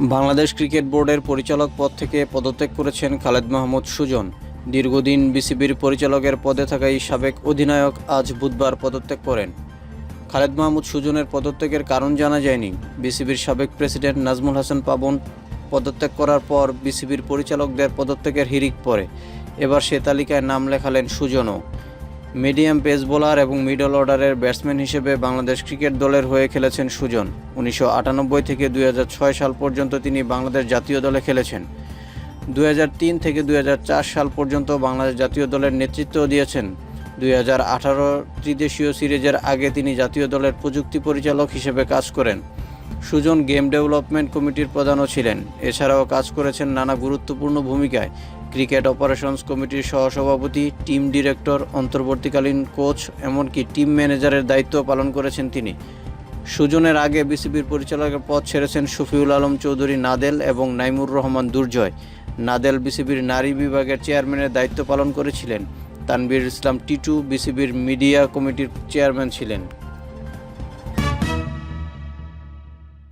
Bangladesh cricket বোর্ডের পরিচালক পদ থেকে পদত্যাগ করেছেন খালেদ মাহমুদ সুজন। দীর্ঘদিন বিসিবির পরিচালকের পদে থাকা এই সাবেক অধিনায়ক আজ বুধবার পদত্যাগ করেন। খালেদ মাহমুদ সুজনের পদত্যাগের কারণ জানা যায়নি। বিসিবির সাবেক প্রেসিডেন্ট নাজমুল হাসান পাবন পদত্যাগ করার পর বিসিবির পরিচালকদের পদত্যাগের হিরিক পড়ে। এবার সে তালিকায় নাম লেখালেন সুজনও। মিডিয়াম পেস বোলার এবং মিডল অর্ডারের ব্যাটসম্যান হিসেবে বাংলাদেশ ক্রিকেট দলের হয়ে খেলেছেন সুজন। উনিশশো আটানব্বই থেকে দুই হাজার ছয় সাল পর্যন্ত তিনি বাংলাদেশ জাতীয় দলে খেলেছেন। দুই হাজার তিন থেকে দু হাজার চার সাল পর্যন্ত বাংলাদেশ জাতীয় দলের নেতৃত্ব দিয়েছেন। দুই হাজার ত্রিদেশীয় সিরিজের আগে তিনি জাতীয় দলের প্রযুক্তি পরিচালক হিসেবে কাজ করেন। সুজন গেম ডেভেলপমেন্ট কমিটির প্রধানও ছিলেন। এছাড়াও কাজ করেছেন নানা গুরুত্বপূর্ণ ভূমিকায়। ক্রিকেট অপারেশনস কমিটির সহসভাপতি, টিম ডিরেক্টর, অন্তর্বর্তীকালীন কোচ, এমনকি টিম ম্যানেজারের দায়িত্ব পালন করেছেন তিনি। সুজনের আগে বিসিবির পরিচালকের পদ ছেড়েছেন শফিউল আলম চৌধুরী নাদেল এবং নাইমুর রহমান দুর্জয়। নাদেল বিসিবির নারী বিভাগের চেয়ারম্যানের দায়িত্ব পালন করেছিলেন। তানবীর ইসলাম টিটু বিসিবির মিডিয়া কমিটির চেয়ারম্যান ছিলেন।